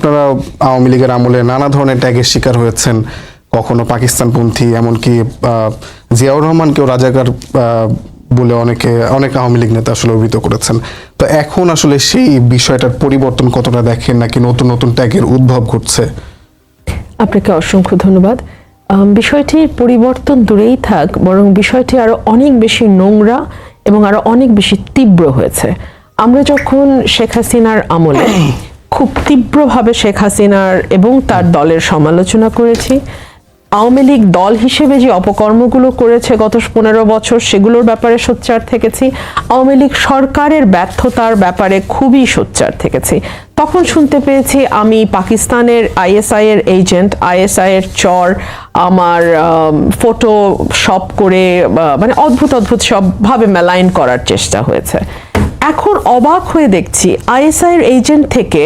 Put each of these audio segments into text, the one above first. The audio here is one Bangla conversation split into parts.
আপনারা আওয়ামী লীগের আমলে নানা ধরনের ট্যাগের শিকার হয়েছেন। কখনো পাকিস্তানপন্থী, এমনকি জিয়াউর রহমানকেও রাজাকার বলে অনেকে, অনেক আওয়ামী লীগ নেতা আসলে অভিহিত করেছেন। তো এখন আসলে সেই বিষয়টার পরিবর্তন কতটা দেখেন, নাকি নতুন নতুন ট্যাগের উদ্ভব ঘটছে? আপনাকে অসংখ্য ধন্যবাদ। বিষয়টির পরিবর্তন দূরেই থাক, বরং বিষয়টি আরও অনেক বেশি নোংরা এবং আরও অনেক বেশি তীব্র হয়েছে। আমরা যখন শেখ হাসিনার আমলে খুব তীব্রভাবে শেখ হাসিনার এবং তার দলের সমালোচনা করেছি। আওয়ামী লীগ দল হিসেবে যে অপকর্মগুলো করেছে গত পনেরো বছর, সেগুলোর ব্যাপারে সোচ্চার থেকেছি। আওয়ামী লীগ সরকারের ব্যর্থতার ব্যাপারে খুবই সোচ্চার থেকেছি। তখন শুনতে পেয়েছি, আমি পাকিস্তানের আইএসআই এর এজেন্ট আইএসআই এর চর, আমার ফটো শপ করে মানে অদ্ভুত অদ্ভুত সবভাবে মেলাইন করার চেষ্টা হয়েছে। এখন অবাক হয়ে দেখছি আইএসআই এর এজেন্ট থেকে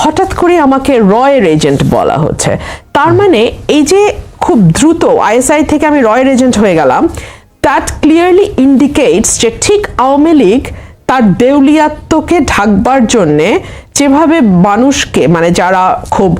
হঠাৎ করে আমাকে রয়ের এজেন্ট বলা হচ্ছে। তার মানে এই যে খুব দ্রুত আইএসআই থেকে আমি রয়ের এজেন্ট হয়ে গেলাম দ্যাট ক্লিয়ারলি ইন্ডিকেটস যে ঠিক আওয়ামী লীগ তার দেউলিয়াত্মকে ঢাকবার জন্যে যেভাবে মানুষকে মানে যারা খুব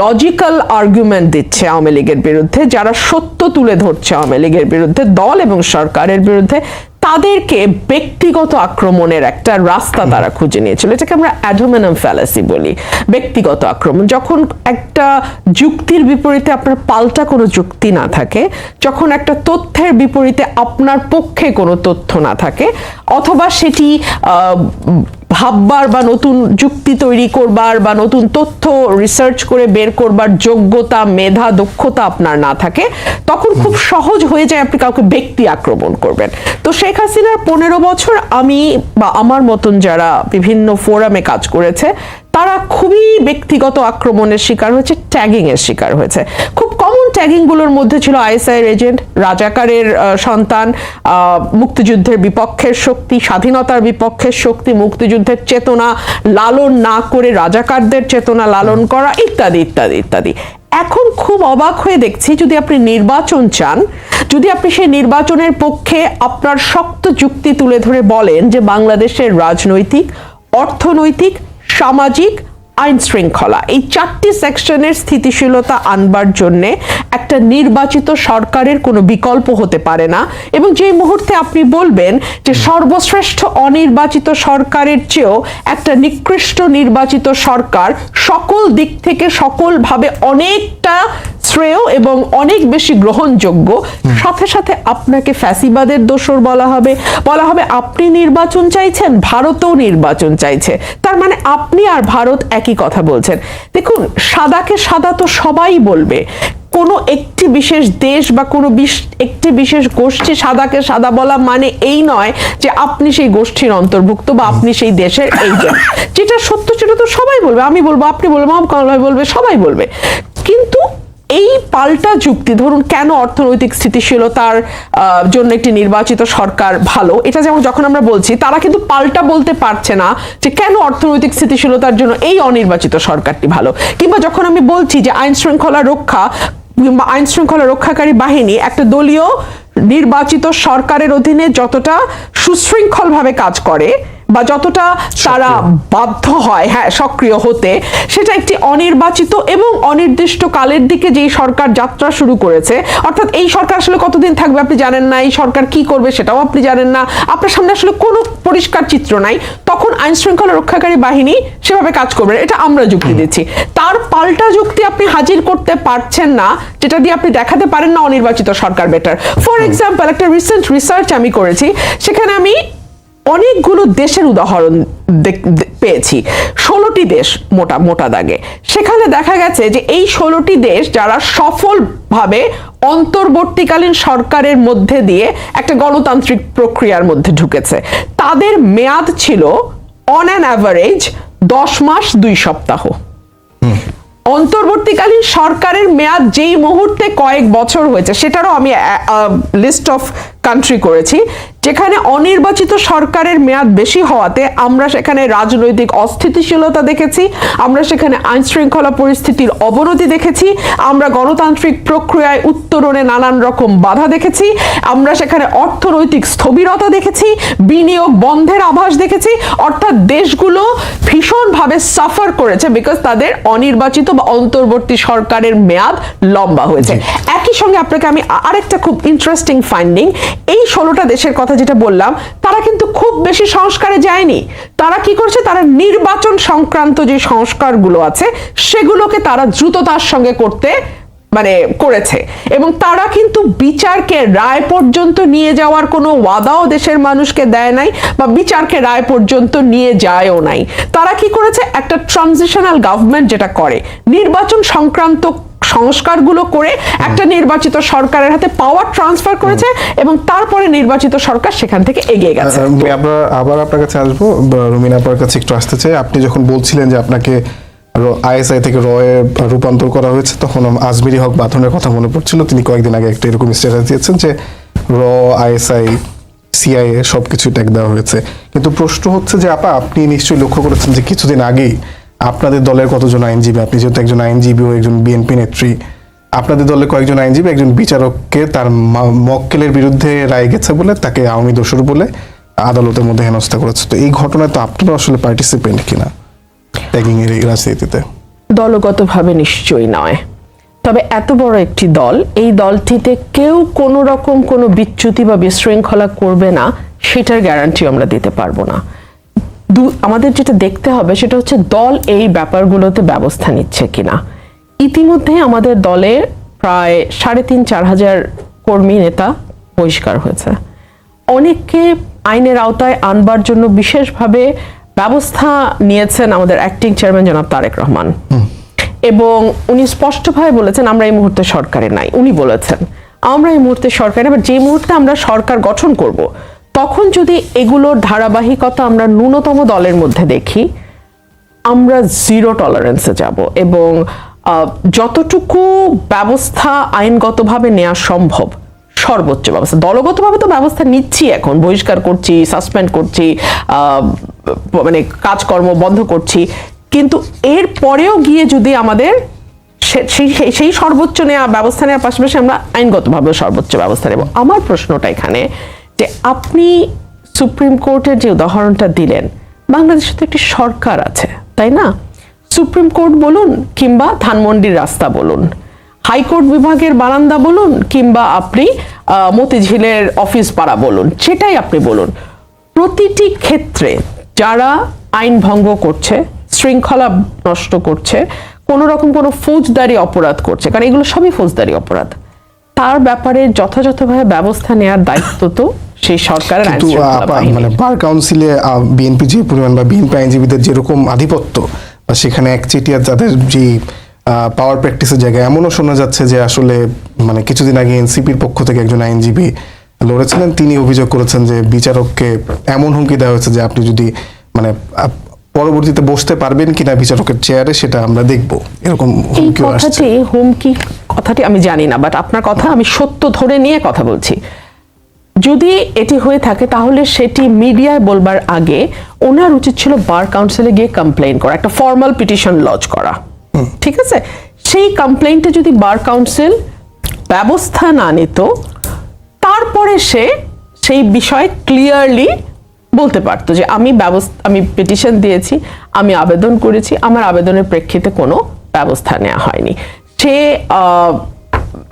লজিক্যাল আর্গুমেন্ট দিচ্ছে আওয়ামী লীগের বিরুদ্ধে, যারা সত্য তুলে ধরছে আওয়ামী লীগের বিরুদ্ধে, দল এবং সরকারের বিরুদ্ধে তাদেরকে ব্যক্তিগত আক্রমণের একটা রাস্তা তারা খুঁজে নিয়েছিল। এটাকে আমরা অ্যাডোমেনাম ফ্যালাসি বলি ব্যক্তিগত আক্রমণ। যখন একটা যুক্তির বিপরীতে আপনার পাল্টা কোনো যুক্তি না থাকে যখন একটা তথ্যের বিপরীতে আপনার পক্ষে কোনো তথ্য না থাকে অথবা সেটি আহ, ভাববার বা নতুন যুক্তি তৈরি করবার বা নতুন তথ্য রিসার্চ করে বের করবার যোগ্যতা মেধা দক্ষতা আপনার না থাকে তখন খুব সহজ হয়ে যায় আপনি কাউকে ব্যক্তি আক্রমণ করবেন। তো শেখ হাসিনার পনেরো বছর আমি বা আমার মতন যারা বিভিন্ন ফোরামে কাজ করেছে তারা খুবই ব্যক্তিগত আক্রমণের শিকার হয়েছে ট্যাগিং এর শিকার হয়েছে। খুব কমন ট্যাগিংগুলোর মধ্যে ছিল আইএসআই এজেন্ট রাজাকারের সন্তান মুক্তিযুদ্ধের বিপক্ষের শক্তি, স্বাধীনতার বিপক্ষের শক্তি, মুক্তিযুদ্ধের চেতনা, লালন না করে রাজাকারদের চেতনা লালন করা, ইত্যাদি ইত্যাদি ইত্যাদি। এখন খুব অবাক হয়ে দেখছি, যদি আপনি নির্বাচন চান, যদি আপনি সেই নির্বাচনের পক্ষে আপনার শক্ত যুক্তি তুলে ধরে বলেন যে বাংলাদেশের রাজনৈতিক, অর্থনৈতিক সামাজিক আইন শৃঙ্খলা। এই চারটি সেকশনের স্থিতিশীলতা আনবার জন্যে একটা নির্বাচিত সরকারের কোনো বিকল্প হতে পারে না। এবং যেই মুহূর্তে আপনি বলবেন যে সর্বশ্রেষ্ঠ অনির্বাচিত সরকারের চেয়েও একটা নিকৃষ্ট নির্বাচিত সরকার সকল দিক থেকে সকলভাবে অনেকটা শ্রেয় এবং অনেক বেশি গ্রহণযোগ্য। সাথে সাথে আপনাকে ফ্যাসিবাদের দোষর বলা হবে। বলা হবে, আপনি নির্বাচন চাইছেন, ভারতও নির্বাচন চাইছে। তার মানে আপনি আর ভারত একই কথা বলছেন। দেখুন, সাদাকে সাদা তো সবাই বলবে। কোনো একটি বিশেষ দেশ বা কোনো একটি বিশেষ গোষ্ঠী সাদাকে সাদা বলা মানে এই নয় যে আপনি সেই গোষ্ঠীর অন্তর্ভুক্ত বা আপনি সেই দেশের এইজেন্ট যেটা সত্য, সেটা তো সবাই বলবে। আমি বলব, আপনি বলব কামাল বলবে, সবাই বলবে। কিন্তু এই পাল্টা যুক্তি, ধরুন কেন অর্থনৈতিক স্থিতিশীলতার জন্য একটি নির্বাচিত সরকার ভালো? এটা যেমন যখন আমরা বলছি, তারা কিন্তু পাল্টা বলতে পারছে না যে কেন অর্থনৈতিক স্থিতিশীলতার জন্য এই অনির্বাচিত সরকারটি ভালো? কিংবা যখন আমি বলছি যে আইন শৃঙ্খলা রক্ষা আইন শৃঙ্খলা রক্ষাকারী বাহিনী একটা দলীয় নির্বাচিত সরকারের অধীনে যতটা সুশৃঙ্খলভাবে কাজ করে বা যতটা তারা বাধ্য হয় হ্যাঁ সক্রিয় হতে সেটা একটি অনির্বাচিত এবং অনির্দিষ্ট কালের দিকে যেই সরকার যাত্রা শুরু করেছে অর্থাৎ এই সরকার আসলে কতদিন থাকবে আপনি জানেন না এই সরকার কি করবে সেটাও আপনি জানেন না আপনার সামনে আসলে কোনো পরিষ্কার চিত্র নাই তখন আইন শৃঙ্খলা রক্ষাকারী বাহিনী সেভাবে কাজ করবে। এটা আমরা যুক্তি দিচ্ছি। তার পাল্টা যুক্তি আপনি হাজির করতে পারছেন না যেটা দিয়ে আপনি দেখাতে পারেন না অনির্বাচিত সরকার বেটার ফর এক্সাম্পল একটা রিসেন্ট রিসার্চ আমি করেছি সেখানে আমি অনেকগুলো দেশের উদাহরণ পেয়েছি। ষোলোটি দেশ মোটা মোটা দাগে। সেখানে দেখা গেছে যে এই ষোলোটি দেশ যারা সফলভাবে অন্তর্বর্তীকালীন সরকারের মধ্যে দিয়ে একটা গণতান্ত্রিক প্রক্রিয়ার মধ্যে ঢুকেছে। তাদের মেয়াদ ছিল অন অ্যান অ্যাভারেজ দশ মাস, দুই সপ্তাহ। অন্তর্বর্তীকালীন সরকারের মেয়াদ যেই মুহূর্তে কয়েক বছর হয়েছে, সেটারও আমি লিস্ট অফ কান্ট্রি করেছি। যেখানে অনির্বাচিত সরকারের মেয়াদ বেশি হওয়াতে আমরা সেখানে রাজনৈতিক অস্থিতিশীলতা দেখেছি আমরা সেখানে আইন শৃঙ্খলা পরিস্থিতির অবনতি দেখেছি আমরা গণতান্ত্রিক প্রক্রিয়ায় উত্তরণে নানান রকম বাধা দেখেছি আমরা সেখানে অর্থনৈতিক স্থবিরতা দেখেছি বিনিয়োগ বন্ধের আভাস দেখেছি অর্থাৎ দেশগুলো ভীষণভাবে সাফার করেছে বিকজ তাদের অনির্বাচিত বা অন্তর্বর্তী সরকারের মেয়াদ লম্বা হয়েছে। একই সঙ্গে আপনাকে আমি আরেকটা খুব ইন্টারেস্টিং ফাইন্ডিং এই ষোলোটা দেশের কথা যেটা বললাম, তারা কিন্তু খুব বেশি সংস্কারে যায়নি। তারা কি করছে? তারা নির্বাচন সংক্রান্ত যে সংস্কারগুলো আছে, সেগুলোকে তারা দ্রুততার সঙ্গে করতে মানে করেছে। এবং তারা কিন্তু বিচারকে রায় পর্যন্ত নিয়ে যাওয়ার কোনো ওয়াদাও দেশের মানুষকে দেয় নাই বা বিচারকে রায় পর্যন্ত নিয়ে যায়ও নাই। তারা কি করেছে? একটা ট্রানজিশনাল গভর্নমেন্ট যেটা করে, নির্বাচন সংক্রান্ত সংস্কারগুলো করে একটা নির্বাচিত সরকারের হাতে পাওয়ার ট্রান্সফার করেছে এবং তারপরে নির্বাচিত সরকার সেখান থেকে এগিয়ে গেছে। আমি আবার আবার আপনার কাছে আসব। রুমিন আপনার কাছে একটু আসতে চাই। আপনি যখন বলছিলেন যে আপনাকে আইএসআই থেকে রয়ে রূপান্তর করা হয়েছে তখন আজমিরি হক বাথনের কথা মনে পড়ছিল। তিনি কয়েকদিন আগে একটা এরকম স্ট্যাটাস দিয়েছেন যে র আইএসআই সিআইএ সব কিছু ট্যাগ দেওয়া হয়েছে। কিন্তু প্রশ্ন হচ্ছে যে আপা আপনি নিশ্চয়ই লক্ষ্য করেছেন যে কিছুদিন আগেই আপনাদের দলের কতজন আইনজীবী? আপনি যেহেতু একজন আইনজীবী ও একজন বিএনপি নেত্রী, আপনাদের দলে কয়েকজন আইনজীবী একজন বিচারককে তার মক্কেলের বিরুদ্ধে রায় গেছে বলে তাকে আওয়ামী দোষর বলে আদালতের মধ্যে হেনস্থা করেছে। তো এই ঘটনায় তো আপনারা আসলে পার্টিসিপেন্ট কিনা ট্যাগিং এর রাজনীতিতে? দলগতভাবে নিশ্চয়ই নয়। তবে এত বড় একটি দল, এই দলটিতে কেউ কোনো রকম কোনো বিচ্যুতি বা বিশৃঙ্খলা করবে না, সেটার গ্যারান্টি আমরা দিতে পারব না। দু- আমাদের যেটা দেখতে হবে সেটা হচ্ছে দল এই ব্যাপারগুলোতে ব্যবস্থা নিচ্ছে কিনা। ইতিমধ্যে আমাদের দলে প্রায় সাড়ে তিন চার হাজার কর্মী নেতা বহিষ্কার হয়েছে। অনেককে আইনের আওতায় আনবার জন্য বিশেষভাবে ব্যবস্থা নিয়েছেন আমাদের অ্যাক্টিং চেয়ারম্যান জনাব তারেক রহমান। এবং উনি স্পষ্টভাবে বলেছেন আমরা এই মুহূর্তে সরকারে নাই। উনি বলেছেন আমরা এই মুহূর্তে সরকারে আবার যে মুহূর্তে আমরা সরকার গঠন করব তখন যদি এগুলোর ধারাবাহিকতা আমরা ন্যূনতম দলের মধ্যে দেখি, আমরা জিরো টলারেন্সে যাব এবং যতটুকু ব্যবস্থা আইনগতভাবে নেওয়া সম্ভব, সর্বোচ্চ ব্যবস্থা, দলগতভাবে তো ব্যবস্থা নিচ্ছি এখন, বহিষ্কার করছি সাসপেন্ড করছি মানে কাজকর্ম বন্ধ করছি, কিন্তু এর পরেও গিয়ে যদি আমাদের সেই সর্বোচ্চ নেওয়া ব্যবস্থা নেওয়ার পাশাপাশি আমরা আইনগতভাবে সর্বোচ্চ ব্যবস্থা নেব। আমার প্রশ্নটা এখানে যে আপনি সুপ্রিম কোর্টের যে উদাহরণটা দিলেন, বাংলাদেশে তো একটি সরকার আছে, তাই না? সুপ্রিম কোর্ট বলুন কিংবা ধানমন্ডির রাস্তা বলুন, হাইকোর্ট বিভাগের বারান্দা বলুন কিংবা আপনি মতিঝিলের অফিস পাড়া বলুন, সেটাই আপনি বলুন। প্রতিটি ক্ষেত্রে যারা আইন ভঙ্গ করছে, শৃঙ্খলা নষ্ট করছে, কোনো রকম কোনো ফৌজদারি অপরাধ করছে, কারণ এগুলো সবই ফৌজদারি অপরাধ, তার ব্যাপারে যথাযথভাবে ব্যবস্থা নেওয়ার দায়িত্ব তো সেই সরকারের। মানে বার কাউন্সিলে বিএনপি যে পরিমাণ বা বিএনপি আইনজীবীদের যেরকম আধিপত্য বা সেখানে একচেটিয়া তাদের যে পাওয়ার প্র্যাকটিসের জায়গায় এমনও শোনা যাচ্ছে যে আসলে মানে কিছুদিন আগে এনসিপির পক্ষ থেকে একজন আইনজীবী লড়েছিলেন। তিনি অভিযোগ করেছেন যে বিচারককে এমন হুমকি দেওয়া হয়েছে যে আপনি যদি মানে পরবর্তীতে বসতে পারবেন কিনা বিচারকের চেয়ারে সেটা আমরা দেখব। এরকম হুমকি কথাটি হুমকি কথাটি আমি জানি না বাট আপনার কথা আমি সত্য ধরে নিয়ে কথা বলছি। যদি এটি হয়ে থাকে তাহলে সেটি মিডিয়ায় বলবার আগে ওনার উচিত ছিল বার কাউন্সিলে গিয়ে কমপ্লেন করা একটা ফর্মাল পিটিশন লজ করা। ঠিক আছে? সেই কমপ্লেনটা যদি বার কাউন্সিল ব্যবস্থা না নিত তারপরে সে সেই বিষয়ে ক্লিয়ারলি বলতে পারতো যে আমি ব্যবস্থা আমি পিটিশন দিয়েছি আমি আবেদন করেছি আমার আবেদনের প্রেক্ষিতে কোনো ব্যবস্থা নেওয়া হয়নি। সে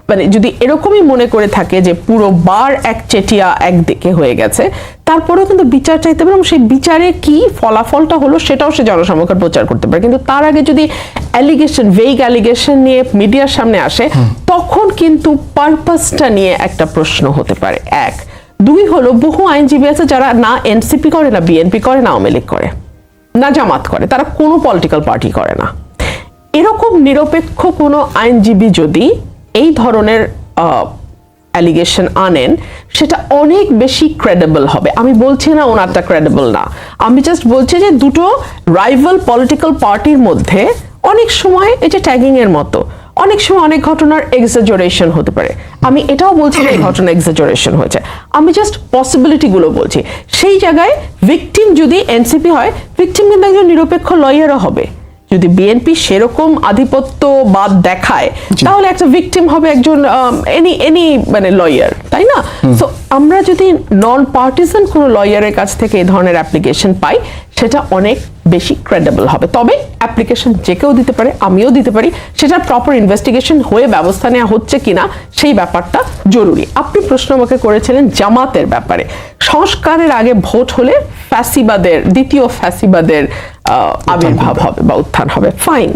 মানে যদি এরকমই মনে করে থাকে যে পুরো বার এক চেটিয়া একদিকে হয়ে গেছে তারপরেও কিন্তু বিচার চাইতে পারে এবং সেই বিচারে কি ফলাফলটা হলো সেটাও সে জনসমক্ষে প্রচার করতে পারে। কিন্তু তার আগে যদি অ্যালিগেশন ভেইগ অ্যালিগেশন নিয়ে মিডিয়ার সামনে আসে তখন কিন্তু পারপাসটা নিয়ে একটা প্রশ্ন হতে পারে। এক। দুই হলো বহু আইনজীবী আছে যারা না এনসিপি করে না বিএনপি করে না আওয়ামী লীগ করে না জামাত করে তারা কোনো পলিটিক্যাল পার্টি করে না। এরকম নিরপেক্ষ কোনো আইনজীবী যদি এই ধরনের অ্যালিগেশন আনেন, সেটা অনেক বেশি ক্রেডিবল হবে। আমি বলছি না ওনারটা ক্রেডিবল না। আমি জাস্ট বলছি যে দুটো রাইভাল পলিটিক্যাল পার্টির মধ্যে অনেক সময় এটা ট্যাগিং এর মতো, অনেক সময় অনেক ঘটনার এক্সাজারেশন হতে পারে। আমি এটাও বলছি না এই ঘটনা এক্সাজারেশন হয়েছে। আমি জাস্ট পসিবিলিটি গুলো বলছি। সেই জায়গায় ভিকটিম যদি এনসিপি হয় ভিকটিম কিন্তু একজন নিরপেক্ষ লয়ারও হবে। যদি বিএনপি সেরকম আধিপত্যবাদ দেখায় তাহলে একটা ভিকটিম হবে একজন এনি এনি মানে লয়ার তাই না? তো আমরা যদি নন পার্টিসান কোনো লয়ারের কাছ থেকে এই ধরনের অ্যাপ্লিকেশন পাই সেটা অনেক বেশি ক্রেডেবল হবে। তবে অ্যাপ্লিকেশন যে কেউ দিতে পারে আমিও দিতে পারি। সেটার প্রপার ইনভেস্টিগেশন হয়ে ব্যবস্থা নেওয়া হচ্ছে কিনা সেই ব্যাপারটা জরুরি। আপনি প্রশ্ন আমাকে করেছিলেন জামাতের ব্যাপারে। সংস্কারের আগে ভোট হলে ফ্যাসিবাদের দ্বিতীয় ফ্যাসিবাদের আবির্ভাব হবে বা উত্থান হবে। ফাইন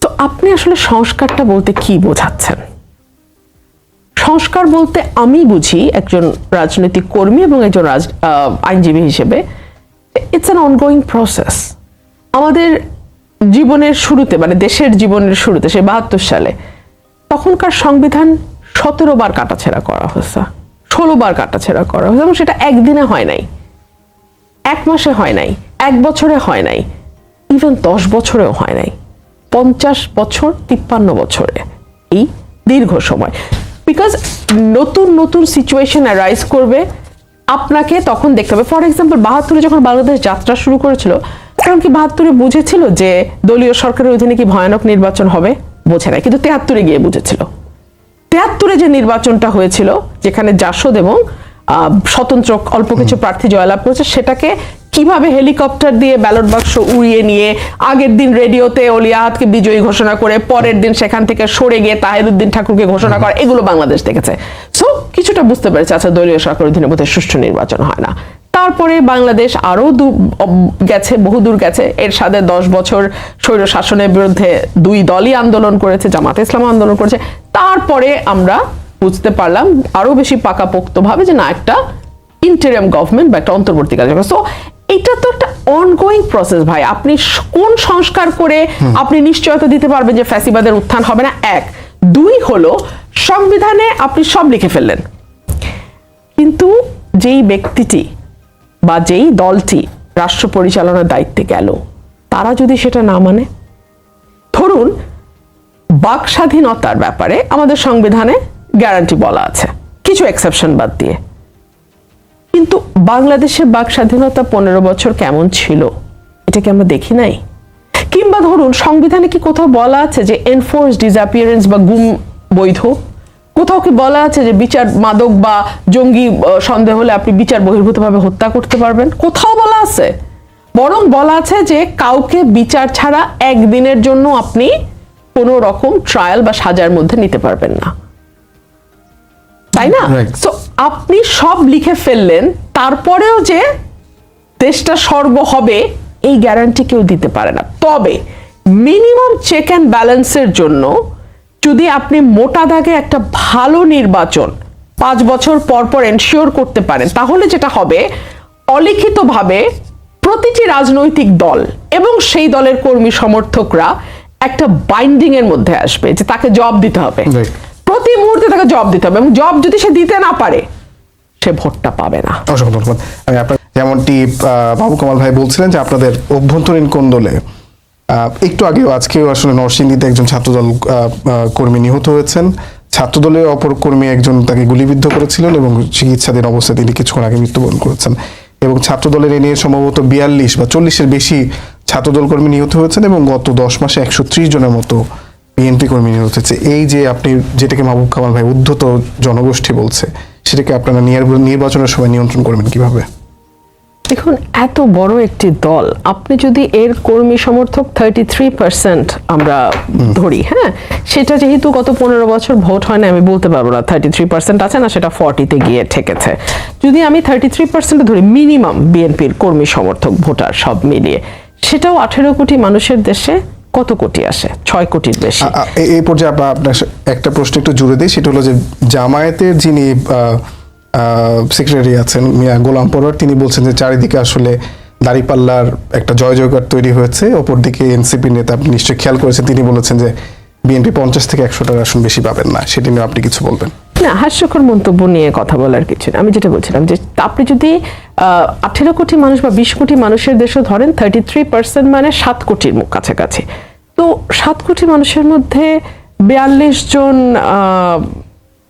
তো আপনি আসলে সংস্কারটা বলতে কি বোঝাচ্ছেন? সংস্কার বলতে আমি বুঝি একজন রাজনৈতিক কর্মী এবং একজন রাজ- আইনজীবী হিসেবে ইটস অ্যান অনগোয়িং প্রসেস আমাদের জীবনের শুরুতে মানে দেশের জীবনের শুরুতে সে বাহাত্তর সালে, তখনকার সংবিধান সতেরো বার কাটাছেড়া করা হয়েছে। ষোলো বার কাটাছেড়া করা হয়েছে এবং সেটা একদিনে হয় নাই। এক মাসে হয় নাই। এক বছরে হয় নাই ইভেন দশ বছরেও হয় নাই পঞ্চাশ বছর তিপ্পান্ন বছরে এই দীর্ঘ সময়। বিকজ নতুন নতুন সিচুয়েশন অ্যারাইজ করবে আপনাকে তখন দেখতে হবে। ফর এক্সাম্পল বাহাত্তরে যখন বাংলাদেশ যাত্রা শুরু করেছিল কারণ কি বাহাত্তরে বুঝেছিল যে দলীয় সরকারের অধীনে কি ভয়ানক নির্বাচন হবে? বোঝে নাই কিন্তু তেহাত্তরে গিয়ে বুঝেছিল। তেহাত্তরে যে নির্বাচনটা হয়েছিল যেখানে জাসদ এবং আহ, স্বতন্ত্র অল্প কিছু প্রার্থী জয়লাভ করেছে সেটাকে কীভাবে হেলিকপ্টার দিয়ে ব্যালট বাক্স উড়িয়ে নিয়ে আগের দিন রেডিওতে অলিয়াহাতকে বিজয়ী ঘোষণা করে পরের দিন সেখান থেকে সরে গিয়ে তাহেরুদ্দিন ঠাকুরকে ঘোষণা করা, এগুলো বাংলাদেশ দেখেছে। সো কিছুটা বুঝতে পেরেছে আচ্ছা দলীয় সরকারের অধীনে বোধহয় সুষ্ঠু নির্বাচন হয় না। তারপরে বাংলাদেশ আরও দূর অব- গেছে বহুদূর গেছে। এর সাথে দশ বছর স্বৈর শাসনের বিরুদ্ধে দুই দলই আন্দোলন করেছে, জামাত ইসলাম আন্দোলন করেছে। তারপরে আমরা বুঝতে পারলাম আরও বেশি পাকাপোক্ত ভাবে যে না, একটা ইন্টারিয়াম গভর্নমেন্ট বা একটা অন্তর্বর্তীকালীন সরকার সো এটা তো একটা অনগোয়িং প্রসেস ভাই। আপনি কোন সংস্কার করে আপনি নিশ্চয়তা দিতে পারবেন যে ফ্যাসিবাদের উত্থান হবে না? এক। দুই হলো সংবিধানে আপনি সব লিখে ফেললেন। কিন্তু যেই ব্যক্তিটি বা যেই দলটি রাষ্ট্র পরিচালনার দায়িত্বে গেল তারা যদি সেটা না মানে? ধরুন বাক স্বাধীনতার ব্যাপারে আমাদের সংবিধানে গ্যারান্টি বলা আছে। কিছু এক্সেপশন বাদ দিয়ে। কিন্তু বাংলাদেশে বাক স্বাধীনতা পনেরো বছর কেমন ছিল? এটাকে আমরা দেখি নাই? কিংবা ধরুন সংবিধানে কি কোথাও বলা আছে যে এনফোর্স ডিসঅ্যাপিয়ারেন্স বা গুম বৈধ? কোথাও কি বলা আছে যে বিচার মাদক বা জঙ্গি সন্দেহ হলে আপনি বিচার বহির্ভূতভাবে হত্যা করতে পারবেন? কোথাও বলা আছে। বরং বলা আছে যে কাউকে বিচার ছাড়া একদিনের জন্য আপনি কোনো রকম ট্রায়াল বা সাজার মধ্যে নিতে পারবেন না। তাই না. সো আপনি সব লিখে ফেললেন, তারপরেও যে দেশটা সর্ব হবে, এই গ্যারান্টি কেউ দিতে পারে না তবে মিনিমাম চেক অ্যান্ড ব্যালেন্সের জন্য যদি আপনি মোটা দাগে একটা ভালো নির্বাচন পাঁচ বছর পর পর এনশিওর করতে পারেন, তাহলে যেটা হবে, অলিখিতভাবে প্রতিটি রাজনৈতিক দল এবং সেই দলের কর্মী সমর্থকরা একটা বাইন্ডিং এর মধ্যে আসবে যে তাকে জব দিতে হবে. প্রতি মুহূর্তে তাকে জব দিতে হবে এবং জব যদি সে দিতে না পারে, সে ভোটটা পাবে না। অসংখ্য ধন্যবাদ। আমি আপনার যেমনটি বাবু কামাল ভাই বলছিলেন যে আপনাদের অভ্যন্তরীণ কোন্দলে একটু আগেও আজকেও আসলে নরসিংদীতে একজন ছাত্রদল কর্মী নিহত হয়েছেন। ছাত্রদলের অপর কর্মী একজন তাকে গুলিবিদ্ধ করেছিলেন এবং চিকিৎসাধীন অবস্থায় তিনি কিছুক্ষণ আগে মৃত্যুবরণ করেছেন। এবং ছাত্রদলের এ নিয়ে সম্ভবত বিয়াল্লিশ বা চল্লিশের বেশি ছাত্রদল কর্মী নিহত হয়েছেন এবং গত দশ মাসে একশো ত্রিশ জনের মতো বিএনপি কর্মী নিহত হয়েছে। এই যে আপনি যেটাকে মাহবুব কামাল ভাই উদ্ধত জনগোষ্ঠী বলছে সেটাকে আপনারা নির্বাচনের সময় নিয়ন্ত্রণ করবেন কীভাবে? দেখুন এত বড় একটি দল আপনি যদি এর কর্মী সমর্থক থার্টি থ্রি পার্সেন্ট আমরা ধরি হ্যাঁ? সেটা যেহেতু গত পনেরো বছর ভোট হয় না আমি বলতে পারব না থার্টি থ্রি পার্সেন্ট আছে না সেটা ফর্টিতে গিয়ে ঠেকেছে। যদি আমি থার্টি থ্রি পার্সেন্ট ধরি মিনিমাম বিএনপির কর্মী সমর্থক ভোটার সব মিলিয়ে সেটাও আঠেরো কোটি মানুষের দেশে কত কোটি আসে? ছয় কোটির বেশি। এই পর্যায়ে আপনার একটা প্রশ্ন একটু জুড়ে দিই, সেটা হলো যে জামায়াতের যিনি সেক্রেটারি আছেন, মিয়া গোলাম পরোয়ার তিনি বলছেন যে চারিদিকে আসলে দাড়িপাল্লার একটা জয় জয়কার তৈরি হয়েছে, অপরদিকে এনসিপি নেতা আপনি নিশ্চয়ই খেয়াল করেছেন, তিনি বলেছেন যে বিএনপি পঞ্চাশ থেকে একশোটার আসন বেশি পাবেন না, সেটি নিয়ে আপনি কিছু বলবেন। না, হাস্যকর মন্তব্য নিয়ে কথা বলার কিছু আমি যেটা বলছিলাম যে আপনি যদি আঠেরো কোটি মানুষ বা বিশ কোটি মানুষের দেশও ধরেন থার্টি থ্রি পার্সেন্ট মানে সাত কোটির মুখ কাছাকাছি। তো সাত কোটি মানুষের মধ্যে বিয়াল্লিশ জন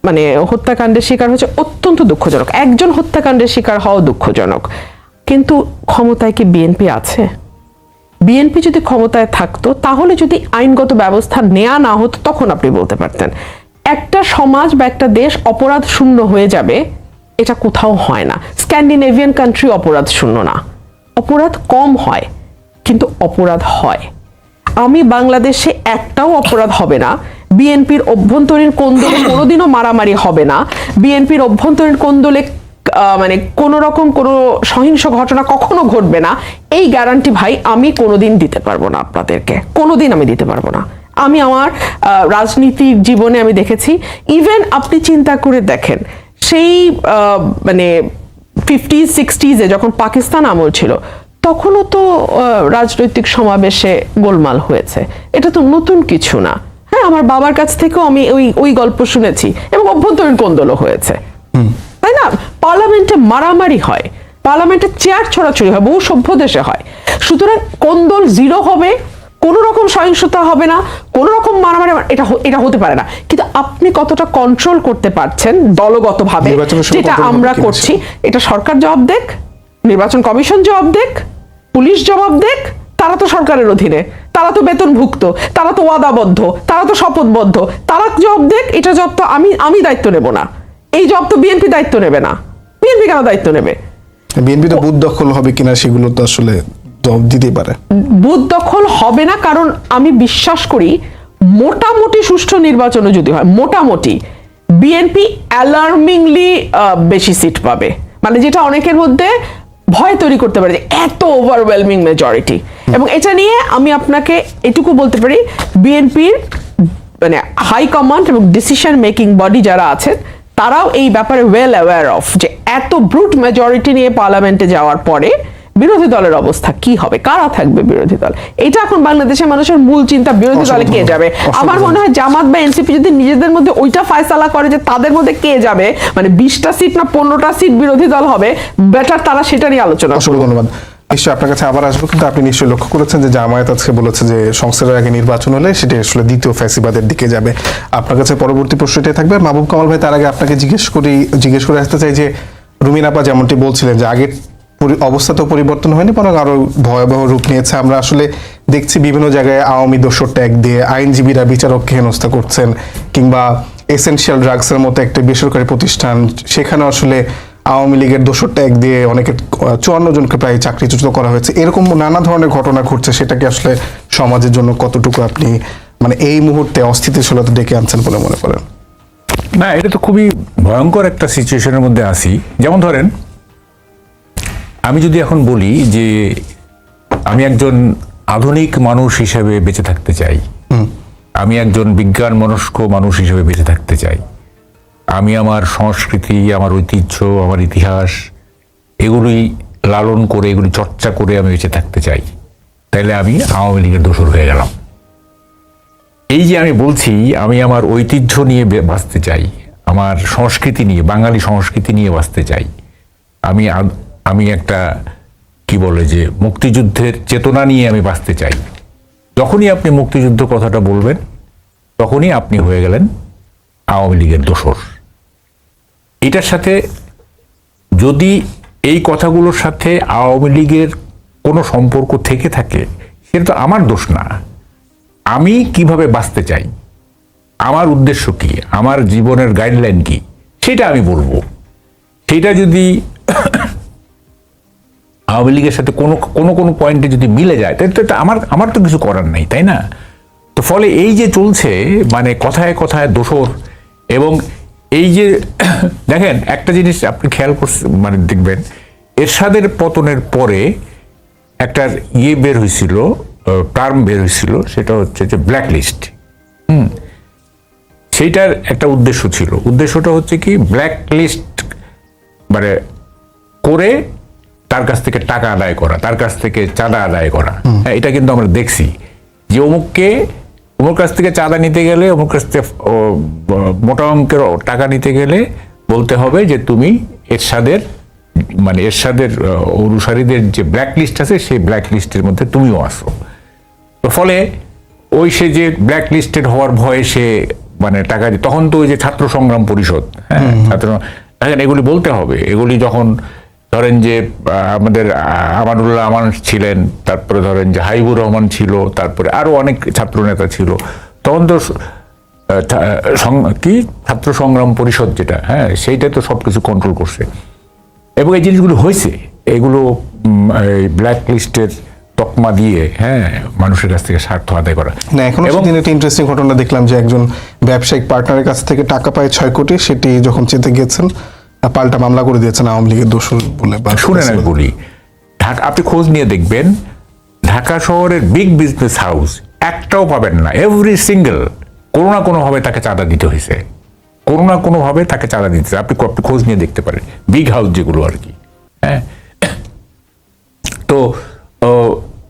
মানে হত্যাকাণ্ডের শিকার হচ্ছে অত্যন্ত দুঃখজনক। একজন হত্যাকাণ্ডের শিকার হওয়া দুঃখজনক। কিন্তু ক্ষমতায় কি বিএনপি আছে? বিএনপি যদি ক্ষমতায় থাকতো, তাহলে যদি আইনগত ব্যবস্থা নেওয়া না হতো, তখন আপনি বলতে পারতেন। একটা সমাজ বা একটা দেশ অপরাধ শূন্য হয়ে যাবে, এটা কোথাও হয় না। স্ক্যান্ডিনেভিয়ান কান্ট্রি অপরাধ শূন্য না। অপরাধ কম হয়, কিন্তু অপরাধ হয়। আমি বাংলাদেশে একটাও অপরাধ হবে না। বিএনপির অভ্যন্তরীণ কোন্দলে কোনোদিনও মারামারি হবে না। বিএনপির অভ্যন্তরীণ কোন্দলে মানে কোন রকম কোনো সহিংস ঘটনা কখনো ঘটবে না। এই গ্যারান্টি ভাই আমি কোনোদিন দিতে পারব না আপনাদেরকে। কোনোদিন আমি দিতে পারব না। আমি আমার রাজনীতির জীবনে আমি দেখেছি। ইভেন আপনি চিন্তা করে দেখেন সেই মানে ফিফটি সিক্সটিজে যখন পাকিস্তান আমল ছিল তখনও তো রাজনৈতিক সমাবেশে গোলমাল হয়েছে। এটা তো নতুন কিছু না। হ্যাঁ আমার বাবার কাছ থেকেও আমি ওই ওই গল্প শুনেছি এবং অভ্যন্তরীণ কোন্দলও হয়েছে। তাই না? পার্লামেন্টে মারামারি হয় পার্লামেন্টে চেয়ার ছড়াছড়ি হয় বহু সভ্য দেশে হয়। সুতরাং কোন্দল জিরো হবে কোনো রকম সহিংসতা হবে না কোনো রকম মারামারি এটা এটা হতে পারে না। কিন্তু আপনি কতটা কন্ট্রোল করতে পারছেন দলগতভাবে যেটা আমরা করছি এটা সরকার জবাব দেখ নির্বাচন কমিশন জবাব দেখ পুলিশ জবাব দেখ তারা তো সরকারের অধীনে তারা তো বেতনভুক্ত তারা তো ওয়াদাবদ্ধ তারা তো শপথবদ্ধ তারা জবাব দেখ এটা জব তো আমি আমি দায়িত্ব নেব না। এই জব তো বিএনপি দায়িত্ব নেবে না। বিএনপি কেন দায়িত্ব নেবে? বিএনপি তো বুথ দখল হবে কিনা সেগুলো তো আসলে দিতেই পারে। বুথ দখল হবে না, কারণ আমি বিশ্বাস করি মোটামুটি সুষ্ঠু নির্বাচনও যদি হয়, মোটামুটি বিএনপি অ্যালার্মিংলি বেশি সিট পাবে। মানে যেটা অনেকের মধ্যে ভয় তৈরি করতে পারে যে এত ওভারওয়েলমিং মেজরিটি এবং এটা নিয়ে আমি আপনাকে এটুকু বলতে পারি, বিএনপির মানে হাই কমান্ড এবং ডিসিশন মেকিং বডি যারা আছেন, তারাও এই ব্যাপারে ওয়েল অ্যাওয়্যার অফ যে এত ব্রুট মেজরিটি নিয়ে পার্লামেন্টে যাওয়ার পরে বিরোধী দলের অবস্থা কি হবে? কারা থাকবে বিরোধী দল? এটা এখন বাংলাদেশের মানুষের মূল চিন্তা বিরোধী দলে কে যাবে? আমার মনে হয় জামাত বা এনসিপি যদি নিজেদের মধ্যে ওইটা ফায়সালা করে যে তাদের মধ্যে কে যাবে মানে বিশটা সিট না পনেরোটা সিট বিরোধী দল হবে বেটার তারা সেটা নিয়ে আলোচনা। অসংখ্য ধন্যবাদ। নিশ্চয়ই আপনার কাছে আবার আসব কিন্তু আপনি নিশ্চয়ই লক্ষ্য করেছেন যে জামায়াত আজকে বলেছে যে সংসদের আগে নির্বাচন হলে সেটি আসলে দ্বিতীয় ফ্যাসিবাদের দিকে যাবে। আপনার কাছে পরবর্তী প্রশ্নটাই থাকবে। মাহবুব কামাল ভাই তার আগে আপনাকে জিজ্ঞেস করি জিজ্ঞেস করে আসতে চাই যে রুমিনাপা যেমনটি বলছিলেন যে আগের অবস্থা তো পরিবর্তন হয়নি, বরং আরও ভয়াবহ রূপ নিয়েছে। আমরা আসলে দেখছি বিভিন্ন জায়গায় আওয়ামী দোষর ট্যাগ দিয়ে আইনজীবীরা বিচারককে হেনস্থা করছেন, কিংবা এসেনশিয়াল ড্রাগসের মতো একটা বেসরকারি প্রতিষ্ঠান, সেখানে আসলে আওয়ামী লীগের দোষর ট্যাগ দিয়ে অনেকে চুয়ান্ন জনকে প্রায় চাকরিচ্যুত করা হয়েছে। এরকম নানা ধরনের ঘটনা ঘটছে, সেটাকে আসলে সমাজের জন্য কতটুকু আপনি মানে এই মুহূর্তে অস্থিতিশীলতা ডেকে আনছেন বলে মনে করেন? না, এটা তো খুবই ভয়ঙ্কর একটা সিচুয়েশনের মধ্যে আসি যেমন ধরেন আমি যদি এখন বলি যে আমি একজন আধুনিক মানুষ হিসেবে বেঁচে থাকতে চাই আমি একজন বিজ্ঞান মনস্ক মানুষ হিসেবে বেঁচে থাকতে চাই আমি আমার সংস্কৃতি আমার ঐতিহ্য আমার ইতিহাস এগুলি লালন করে এগুলি চর্চা করে আমি বেঁচে থাকতে চাই তাইলে আমি আওয়ামী লীগের দোষর হয়ে গেলাম। এই যে আমি বলছি আমি আমার ঐতিহ্য নিয়ে বাঁচতে চাই আমার সংস্কৃতি নিয়ে বাঙালি সংস্কৃতি নিয়ে বাঁচতে চাই আমি আমি একটা, কি বলে যে, মুক্তিযুদ্ধের চেতনা নিয়ে আমি বাঁচতে চাই। যখনই আপনি মুক্তিযুদ্ধ কথাটা বলবেন, তখনই আপনি হয়ে গেলেন আওয়ামী লীগের দোসর এটার সাথে যদি এই কথাগুলোর সাথে আওয়ামী লীগের কোনো সম্পর্ক থেকে থাকে, সেটা তো আমার দোষ না। আমি কীভাবে বাঁচতে চাই? আমার উদ্দেশ্য কি? আমার জীবনের গাইডলাইন কি? সেটা আমি বলব। সেটা যদি আওয়ামী লীগের সাথে কোনো কোনো কোনো পয়েন্টে যদি মিলে যায়, তাহলে তো এটা আমার আমার তো কিছু করার নেই, তাই না? তো ফলে এই যে চলছে মানে কথায় কথায় দোষর, এবং এই যে, দেখেন, একটা জিনিস আপনি খেয়াল করছেন মানে দেখবেন, এরশাদের পতনের পরে একটা ইয়ে বের হয়েছিল টার্ম বের হয়েছিল, সেটা হচ্ছে যে ব্ল্যাক লিস্ট হুম? সেইটার একটা উদ্দেশ্য ছিল। উদ্দেশ্যটা হচ্ছে কি ব্ল্যাক লিস্ট মানে করে তার কাছ থেকে টাকা আদায় করা তার কাছ থেকে চাঁদা আদায় করা। হ্যাঁ, এটা কিন্তু আমরা দেখছি যে অমুককে অমুক কাছ থেকে চাঁদা নিতে গেলে অমুক কাছ থেকে মোটা অঙ্কের টাকা নিতে গেলে বলতে হবে যে তুমি এরশাদের মানে এরশাদের অনুসারীদের যে ব্ল্যাক লিস্ট আছে সেই ব্ল্যাক লিস্টের মধ্যে তুমিও আসো তো ফলে ওই সে যে ব্ল্যাক লিস্টেড হওয়ার ভয়ে সে মানে টাকা তখন তো ওই যে ছাত্র সংগ্রাম পরিষদ হ্যাঁ ছাত্র দেখেন এগুলি বলতে হবে। এগুলি যখন ধরেন যে আমাদের আমানুল্লাহ আমান ছিলেন তারপরে ধরেন যে হাইবুর রহমান ছিল তারপরে আরও অনেক ছাত্র নেতা ছিল। তখন তো কি? ছাত্র সংগ্রাম পরিষদ যেটা হ্যাঁ সেইটা তো সব কিছু কন্ট্রোল করছে। এবং এই জিনিসগুলো হয়েছে এগুলো ব্ল্যাক লিস্টের তকমা দিয়ে হ্যাঁ মানুষের কাছ থেকে স্বার্থ আদায় করা। না এখন এবং একটা ইন্টারেস্টিং ঘটনা দেখলাম যে একজন ব্যবসায়িক পার্টনারের কাছ থেকে টাকা পায় ছয় কোটি সেটি যখন চেতে গিয়েছেন পাল্টা মামলা করে দিয়েছেন আওয়ামী লীগের দোষর বলে শুনেন আমি বলি ঢাকা আপনি খোঁজ নিয়ে দেখবেন ঢাকা শহরের বিগ বিজনেস হাউস একটাও পাবেন না। এভরি সিঙ্গেল কোনো না কোনোভাবে তাকে চাঁদা দিতে হয়েছে। কোনো না কোনোভাবে তাকে চাঁদা দিতে আপনি আপনি খোঁজ নিয়ে দেখতে পারেন। বিগ হাউস যেগুলো আর কি। হ্যাঁ? তো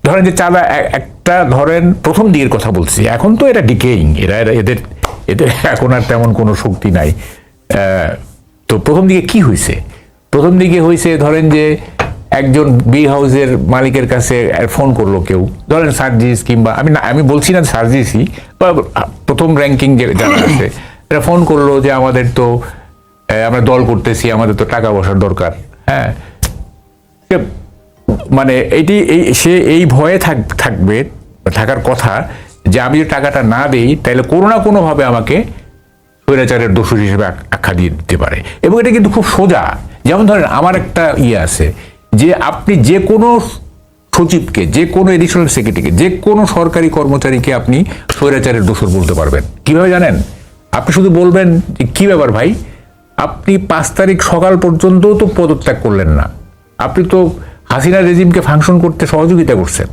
ধরেন যে চাঁদা একটা ধরেন প্রথম দিকের কথা বলছি। এখন তো এটা ডিকেইং এরা এরা- এদের এদের এখন আর তেমন কোনো শক্তি নাই। আহ, তো প্রথম দিকে কি হয়েছে প্রথম দিকে হয়েছে ধরেন যে একজন বি হাউসের মালিকের কাছে ফোন করল কেউ। ধরেন সার্জিস কিংবা, আমি না, আমি বলছি না সার্জিসই, বা প্রথম র্যাঙ্কিং যারা আছে এরা ফোন করল যে আমাদের তো আমরা দল করতেছি, আমাদের তো টাকা পয়সার দরকার হ্যাঁ? মানে এটি, এই, সে এই ভয়ে থাক, থাকবে, থাকার কথা যে আমি যদি টাকাটা না দেই, তাহলে কোনো না কোনোভাবে আমাকে স্বৈরাচারের দোষী হিসেবে আখ্যা দিয়ে দিতে পারে। এবং এটা কিন্তু খুব সোজা। যেমন ধরেন, আমার একটা ইয়ে আছে যে আপনি যে কোনো সচিবকে, যে কোনো এডিশনাল সেক্রেটারিকে যে কোনো সরকারি কর্মচারীকে আপনি স্বৈরাচারের দোষর বলতে পারবেন। কীভাবে জানেন? আপনি শুধু বলবেন যে, কি ব্যাপার ভাই? আপনি পাঁচ তারিখ সকাল পর্যন্তও তো পদত্যাগ করলেন না। আপনি তো হাসিনা রেজিমকে ফাংশন করতে সহযোগিতা করছেন।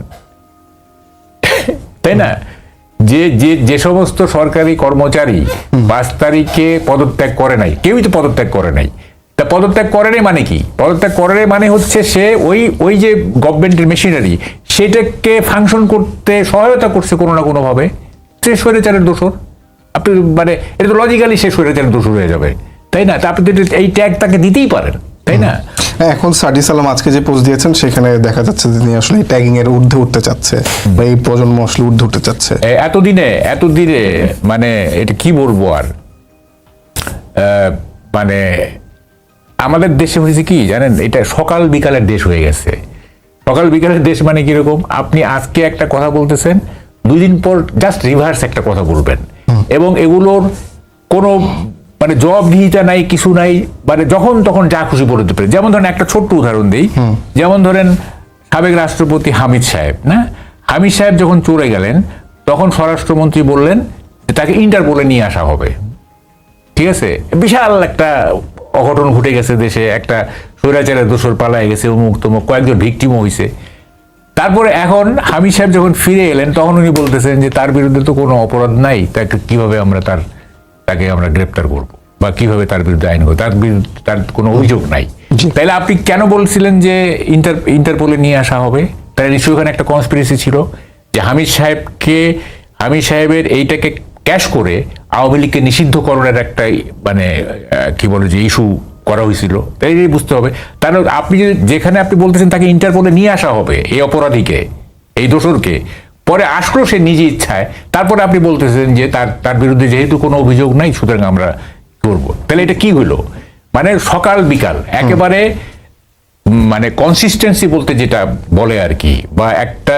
তাই না? যে যে যে সমস্ত সরকারি কর্মচারী পাঁচ তারিখে পদত্যাগ করে নাই কেউই তো পদত্যাগ করে নাই। তা পদত্যাগ করে নাই মানে কি? পদত্যাগ করে নাই মানে হচ্ছে সে ওই ওই যে গভর্নমেন্টের মেশিনারি সেটাকে ফাংশন করতে সহায়তা করছে কোনো না কোনোভাবে। সে স্বৈরাচারের দোষর। আপনি মানে এটা তো লজিক্যালি সে স্বৈরাচারের দোষর হয়ে যাবে। তাই না? তা আপনি এই ট্যাগ তাকে দিতেই পারেন। তাই না? হ্যাঁ, এখন সাদি সালাম আজকে যে পোস্ট দিয়েছেন সেখানে দেখা যাচ্ছে যে তিনি আসলে ট্যাগিং এর ঊর্ধ্বে উঠতে চাচ্ছে বা এই প্রজন্ম আসলে ঊর্ধ্বে উঠতে চাচ্ছে। এতদিনে এতদিনে মানে এটা কি বলব আর? মানে আমাদের দেশে হয়েছে কি জানেন এটা সকাল বিকালের দেশ হয়ে গেছে। সকাল বিকালের দেশ মানে কীরকম? আপনি আজকে একটা কথা বলতেছেন দুই দিন পর জাস্ট রিভার্স একটা কথা বলবেন। এবং এগুলোর কোনো মানে জবাবদিহিতা নাই কিছু নাই মানে যখন তখন যা খুশি বলে দিতে পারে। যেমন ধরেন একটা ছোট্ট উদাহরণ দিই। যেমন ধরেন সাবেক রাষ্ট্রপতি হামিদ সাহেব না? হামিদ সাহেব যখন চলে গেলেন তখন স্বরাষ্ট্রমন্ত্রী বললেন তাকে ইন্টারপোলে নিয়ে আসা হবে। ঠিক আছে? বিশাল একটা অঘটন ঘটে গেছে দেশে। একটা স্বৈরাচারের দোষর পালায় গেছে অমুক তমুক কয়েকজন ভিকটিমও হয়েছে তারপরে এখন হামিদ সাহেব যখন ফিরে এলেন তখন উনি বলতেছেন যে তার বিরুদ্ধে তো কোনো অপরাধ নাই তাকে কীভাবে আমরা তার তাকে আমরা গ্রেপ্তার করব। বা কীভাবে তার বিরুদ্ধে আইন করব তার বিরুদ্ধে তার কোনো অভিযোগ নাই। তাহলে আপনি কেন বলছিলেন যে ইন্টার ইন্টারপোলে নিয়ে আসা হবে? তাহলে নিশ্চয়ই ওখানে একটা কনস্পিরেসি ছিল যে হামিদ সাহেবকে হামিদ সাহেবের এইটাকে ক্যাশ করে আওয়ামী লীগকে নিষিদ্ধ নিষিদ্ধকরণের একটা মানে কি বলে যে ইস্যু করা হয়েছিল। তাই বুঝতে হবে। তাহলে আপনি যে- যেখানে আপনি বলতেছেন তাকে ইন্টারপোলে নিয়ে আসা হবে এই অপরাধীকে এই দোষরকে পরে আসলো সে নিজ ইচ্ছায়। তারপরে আপনি বলতেছেন যে তার তার বিরুদ্ধে যেহেতু কোনো অভিযোগ নাই সুতরাং আমরা করব। তাহলে এটা কি হলো? মানে সকাল বিকাল একেবারে মানে কনসিস্টেন্সি বলতে যেটা বলে আর কি বা একটা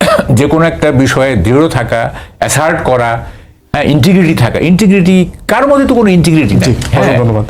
যে কোনো একটা বিষয়ে দৃঢ় থাকা অ্যাসার্ট করা হ্যাঁ ইন্টিগ্রিটি থাকা। ইন্টিগ্রিটি কার মধ্যে তো কোনো ইন্টিগ্রিটি নেই। অনেক ধন্যবাদ।